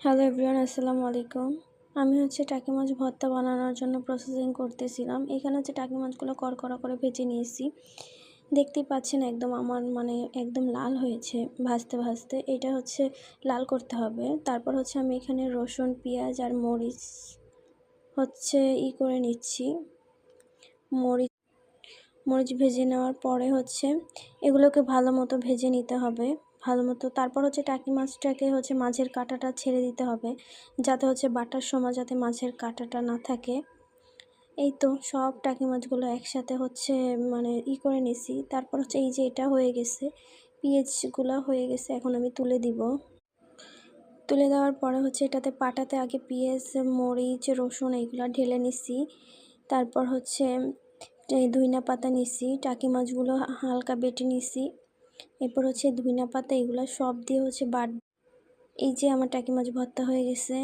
Hello everyone আসসালামু আলাইকুম। আমি হচ্ছে টাকি মাছ ভর্তা বানানোর জন্য প্রসেসিং করতেছিলাম। এখানে হচ্ছে টাকি মাছগুলো করকরা করে ভেজে নিয়েছি। দেখতেই পাচ্ছেন একদম আমার মানে একদম লাল হয়েছে ভাজতে ভাজতে। এটা হচ্ছে লাল করতে হবে। তারপর হচ্ছে আমি এখানে রসুন, পেঁয়াজ আর মরিচ হচ্ছে ই করে নিচ্ছি। মরিচ মরিচ ভেজে নেওয়ার পরে হচ্ছে এগুলোকে ভালো মতো ভেজে নিতে হবে। ভালো মতো তারপর হচ্ছে টাকি মাছটাকে হচ্ছে মাছের কাঁটাটা ছেড়ে দিতে হবে, যাতে হচ্ছে বাটার সময় যাতে মাছের কাঁটাটা না থাকে। এই তো সব টাকি মাছগুলো একসাথে হচ্ছে মানে ই করে নিছি। তারপর হচ্ছে এই যে এটা হয়ে গেছে, পেঁয়াজগুলো হয়ে গেছে, এখন আমি তুলে দিব। তুলে দেওয়ার পরে হচ্ছে এটাতে পাটাতে আগে পেঁয়াজ, মরিচ, রসুন এইগুলো ঢেলে নিছি। তারপর হচ্ছে ধুইনা পাতা নিছি, টাকি মাছগুলো হালকা বেটে নিছি। এরপর হচ্ছে ধুইনা পাতা, এগুলো সব দিয়ে হচ্ছে বাট এই যে আমার টাকি মাছ ভর্তা হয়ে গেছে।